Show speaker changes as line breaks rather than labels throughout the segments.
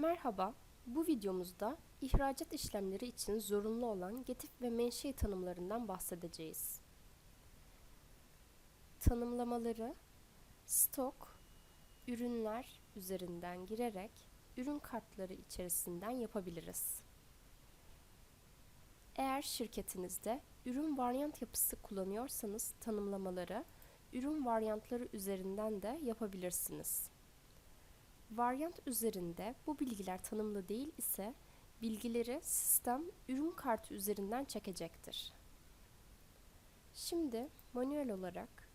Merhaba, bu videomuzda ihracat işlemleri için zorunlu olan getif ve menşe tanımlarından bahsedeceğiz. Tanımlamaları stok, ürünler üzerinden girerek ürün kartları içerisinden yapabiliriz. Eğer şirketinizde ürün varyant yapısı kullanıyorsanız tanımlamaları ürün varyantları üzerinden de yapabilirsiniz. Varyant üzerinde bu bilgiler tanımlı değil ise bilgileri sistem ürün kartı üzerinden çekecektir. Şimdi manuel olarak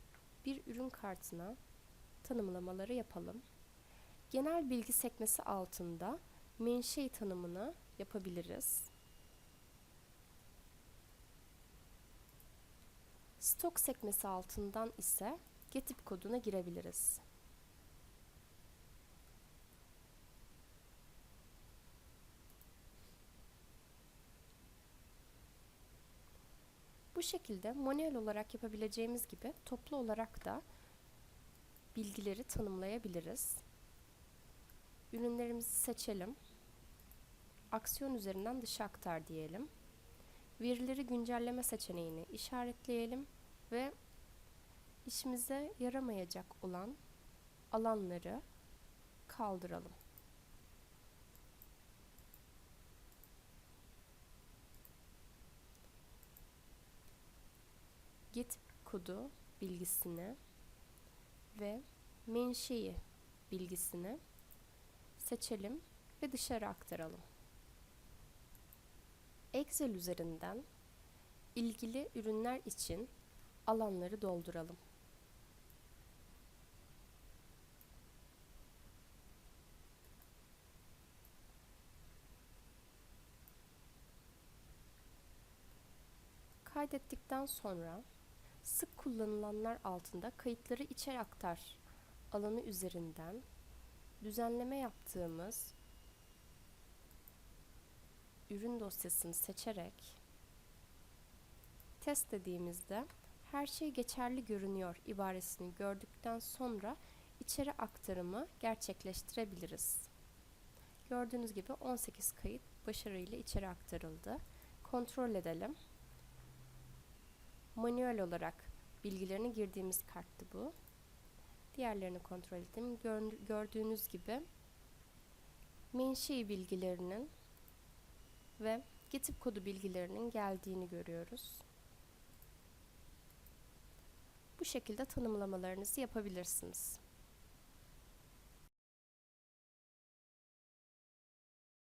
bir ürün kartına tanımlamaları yapalım. Genel bilgi sekmesi altında menşe tanımını yapabiliriz. Stok sekmesi altından ise getip koduna girebiliriz. Bu şekilde manuel olarak yapabileceğimiz gibi toplu olarak da bilgileri tanımlayabiliriz. Ürünlerimizi seçelim. Aksiyon üzerinden dışa aktar diyelim. Verileri güncelleme seçeneğini işaretleyelim ve işimize yaramayacak olan alanları kaldıralım. Get kodu bilgisini ve menşei bilgisini seçelim ve dışarı aktaralım. Excel üzerinden ilgili ürünler için alanları dolduralım. Kaydettikten sonra sık kullanılanlar altında kayıtları içeri aktar alanı üzerinden düzenleme yaptığımız ürün dosyasını seçerek test dediğimizde her şey geçerli görünüyor ibaresini gördükten sonra içeri aktarımı gerçekleştirebiliriz. Gördüğünüz gibi 18 kayıt başarıyla içeri aktarıldı. Kontrol edelim manuel olarak bilgilerini girdiğimiz karttı bu. Diğerlerini kontrol ettim. Gördüğünüz gibi menşei bilgilerinin ve getip kodu bilgilerinin geldiğini görüyoruz. Bu şekilde tanımlamalarınızı yapabilirsiniz.